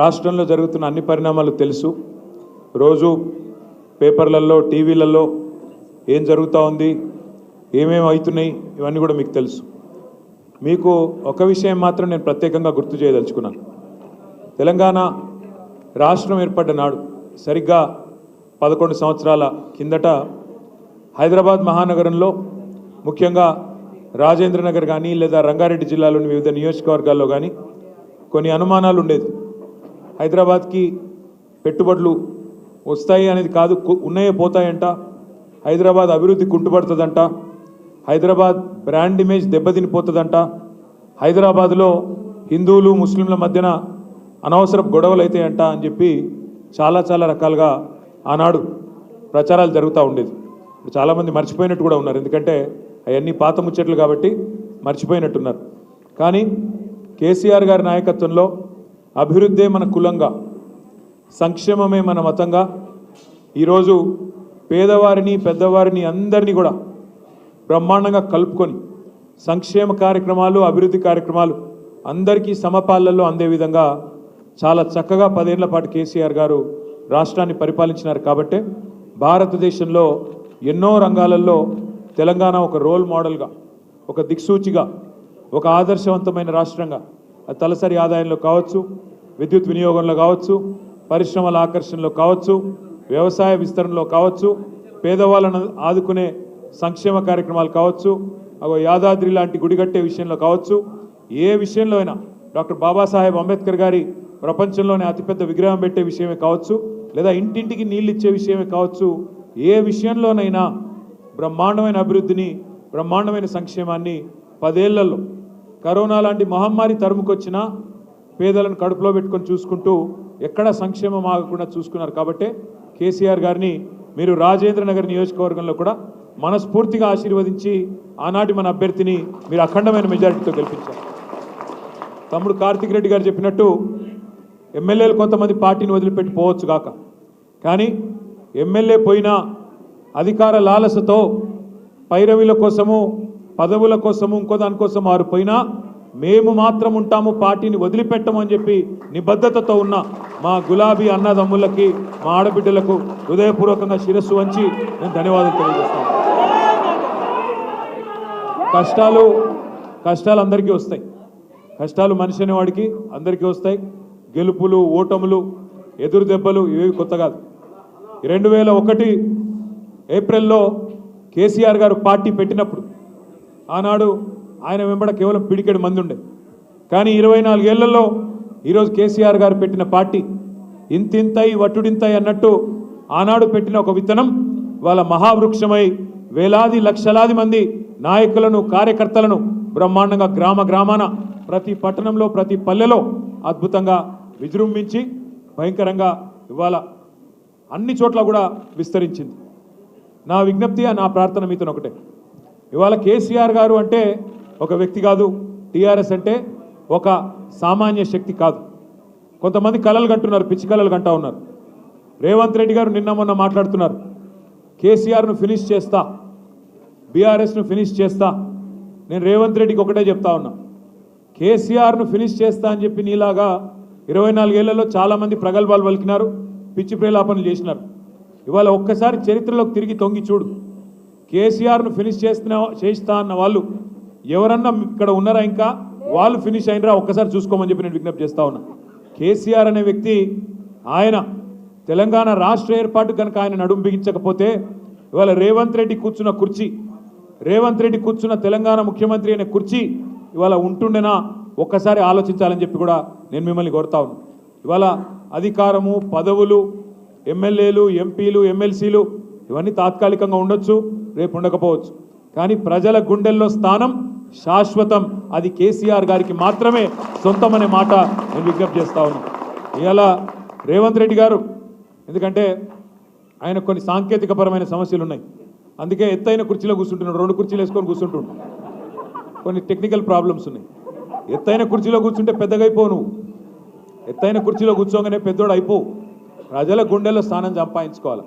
రాష్ట్రంలో జరుగుతున్న అన్ని పరిణామాలు తెలుసు. రోజు పేపర్లలో టీవీలలో ఏం జరుగుతూ ఉంది ఏమేమి అవుతున్నాయి ఇవన్నీ కూడా మీకు తెలుసు. మీకు ఒక విషయం మాత్రం నేను ప్రత్యేకంగా గుర్తు చేయదలుచుకున్నాను. తెలంగాణ రాష్ట్రం ఏర్పడ్డ నాడు సరిగ్గా పదకొండు సంవత్సరాల కిందట హైదరాబాద్ మహానగరంలో ముఖ్యంగా రాజేంద్రనగర్ కానీ లేదా రంగారెడ్డి జిల్లాలోని వివిధ నియోజకవర్గాల్లో కానీ కొన్ని అనుమానాలు ఉండేది. హైదరాబాద్కి పెట్టుబడులు వస్తాయి అనేది కాదు ఉన్నాయే పోతాయంట. హైదరాబాద్ అభివృద్ధి కుంటుపడుతుందంట. హైదరాబాద్ బ్రాండ్ ఇమేజ్ దెబ్బతినిపోతుందంట. హైదరాబాద్లో హిందువులు ముస్లింల మధ్యన అనవసర గొడవలు అవుతాయంట అని చెప్పి చాలా చాలా రకాలుగా ఆనాడు ప్రచారాలు జరుగుతూ ఉండేది. ఇప్పుడు చాలామంది మర్చిపోయినట్టు కూడా ఉన్నారు. ఎందుకంటే అవన్నీ పాత ముచ్చట్లు కాబట్టి మర్చిపోయినట్టున్నారు. కానీ కేసీఆర్ గారి నాయకత్వంలో అభివృద్ధే మన కులంగా సంక్షేమమే మన మతంగా. ఈరోజు పేదవారిని పెద్దవారిని అందరినీ కూడా బ్రహ్మాండంగా కలుపుకొని సంక్షేమ కార్యక్రమాలు అభివృద్ధి కార్యక్రమాలు అందరికీ సమపాలల్లో అందే విధంగా చాలా చక్కగా పదేళ్ళ పాటు కేసీఆర్ గారు రాష్ట్రాన్ని పరిపాలించినారు కాబట్టే భారతదేశంలో ఎన్నో రంగాలలో తెలంగాణ ఒక రోల్ మోడల్గా ఒక దిక్సూచిగా ఒక ఆదర్శవంతమైన రాష్ట్రంగా తలసరి ఆదాయంలో కావచ్చు విద్యుత్ వినియోగంలో కావచ్చు పరిశ్రమల ఆకర్షణలో కావచ్చు వ్యవసాయ విస్తరణలో కావచ్చు పేదవాళ్ళను ఆదుకునే సంక్షేమ కార్యక్రమాలు కావచ్చు అగో యాదాద్రి లాంటి గుడి కట్టే విషయంలో కావచ్చు ఏ విషయంలో అయినా డాక్టర్ బాబాసాహెబ్ అంబేద్కర్ గారి ప్రపంచంలోనే అతిపెద్ద విగ్రహం పెట్టే విషయమే కావచ్చు లేదా ఇంటింటికి నీళ్ళు ఇచ్చే విషయమే కావచ్చు ఏ విషయంలోనైనా బ్రహ్మాండమైన అభివృద్ధిని బ్రహ్మాండమైన సంక్షేమాన్ని పదేళ్ళలో కరోనా లాంటి మహమ్మారి తరుముకొచ్చినా పేదలను కడుపులో పెట్టుకొని చూసుకుంటూ ఎక్కడ సంక్షేమం ఆగకుండా చూసుకున్నారు కాబట్టే కేసీఆర్ గారిని మీరు రాజేంద్ర నగర్ నియోజకవర్గంలో కూడా మనస్ఫూర్తిగా ఆశీర్వదించి ఆనాటి మన అభ్యర్థిని మీరు అఖండమైన మెజారిటీతో గెలిపించారు. తమ్ముడు కార్తిక్ రెడ్డి గారు చెప్పినట్టు ఎమ్మెల్యేలు కొంతమంది పార్టీని వదిలిపెట్టి పోవచ్చు కాక కానీ ఎమ్మెల్యే పోయినా అధికార లాలసతో పైరవీల కోసము పదవుల కోసము ఇంకో దానికోసం వారు పోయినా మేము మాత్రం ఉంటాము పార్టీని వదిలిపెట్టమని చెప్పి నిబద్ధతతో ఉన్న మా గులాబీ అన్నదమ్ములకి మా ఆడబిడ్డలకు హృదయపూర్వకంగా శిరస్సు వంచి నేను ధన్యవాదాలు తెలియజేస్తాను. కష్టాలు కష్టాలు అందరికీ వస్తాయి. కష్టాలు మనిషి అనేవాడికి అందరికీ వస్తాయి. గెలుపులు ఓటములు ఎదురు దెబ్బలు ఇవి కొత్త కాదు. రెండు వేల ఒకటి ఏప్రిల్లో కేసీఆర్ గారు పార్టీ పెట్టినప్పుడు ఆనాడు ఆయన వెంబడ కేవలం పిడికెడు మంది ఉండే కానీ ఇరవై నాలుగేళ్ళలో ఈరోజు కేసీఆర్ గారు పెట్టిన పార్టీ ఇంతింతై వట్టుడింతై అన్నట్టు ఆనాడు పెట్టిన ఒక విత్తనం వాళ్ళ మహావృక్షమై వేలాది లక్షలాది మంది నాయకులను కార్యకర్తలను బ్రహ్మాండంగా గ్రామ గ్రామాన ప్రతి పట్టణంలో ప్రతి పల్లెలో అద్భుతంగా విజృంభించి భయంకరంగా ఇవాళ అన్ని చోట్ల కూడా విస్తరించింది. నా విజ్ఞప్తి నా ప్రార్థన మీతో ఒకటే ఇవాళ కేసీఆర్ గారు అంటే ఒక వ్యక్తి కాదు టీఆర్ఎస్ అంటే ఒక సామాన్య శక్తి కాదు. కొంతమంది కలలు కంటున్నారు పిచ్చి కలలు కంటా ఉన్నారు. రేవంత్ రెడ్డి గారు నిన్న మొన్న మాట్లాడుతున్నారు కేసీఆర్ను ఫినిష్ చేస్తా బీఆర్ఎస్ను ఫినిష్ చేస్తా. నేను రేవంత్ రెడ్డికి ఒకటే చెప్తా ఉన్నా కేసీఆర్ను ఫినిష్ చేస్తా అని చెప్పి నీలాగా ఇరవై నాలుగేళ్ళలో చాలామంది ప్రగల్భాలు పలికినారు పిచ్చి ప్రేలాపనలు చేసినారు. ఇవాళ ఒక్కసారి చరిత్రలోకి తిరిగి తొంగి చూడు కేసీఆర్ను ఫినిష్ చేస్తున్న చేస్తా అన్న వాళ్ళు ఎవరన్నా ఇక్కడ ఉన్నారా ఇంకా? వాళ్ళు ఫినిష్ అయినరా? ఒక్కసారి చూసుకోమని చెప్పి నేను విజ్ఞప్తి చేస్తా ఉన్నా. కేసీఆర్ అనే వ్యక్తి ఆయన తెలంగాణ రాష్ట్ర ఏర్పాటు కనుక ఆయన నడుం బిగించకపోతే ఇవాళ రేవంత్ రెడ్డి కూర్చున్న కుర్చీ రేవంత్ రెడ్డి కూర్చున్న తెలంగాణ ముఖ్యమంత్రి అనే కుర్చీ ఇవాళ ఉంటుండేనా? ఒక్కసారి ఆలోచించాలని చెప్పి కూడా నేను మిమ్మల్ని కోరుతా ఉన్నాను ఇవాళ అధికారము పదవులు ఎమ్మెల్యేలు ఎంపీలు ఎమ్మెల్సీలు ఇవన్నీ తాత్కాలికంగా ఉండొచ్చు రేపు ఉండకపోవచ్చు. కానీ ప్రజల గుండెల్లో స్థానం శాశ్వతం. అది కేసీఆర్ గారికి మాత్రమే సొంతమనే మాట నేను విజ్ఞప్తి చేస్తా ఉన్నాను ఇవాళ రేవంత్ రెడ్డి గారు ఎందుకంటే ఆయన కొన్ని సాంకేతికపరమైన సమస్యలు ఉన్నాయి అందుకే ఎత్తైన కుర్చీలో కూర్చుంటున్నాడు రెండు కుర్చీలు వేసుకొని కూర్చుంటుండు కొన్ని టెక్నికల్ ప్రాబ్లమ్స్ ఉన్నాయి. ఎత్తైన కుర్చీలో కూర్చుంటే పెద్దగా అయిపోవు నువ్వు. ఎత్తైన కుర్చీలో కూర్చోగానే పెద్దోడు అయిపోవు. ప్రజల గుండెల్లో స్థానం సంపాదించుకోవాలి?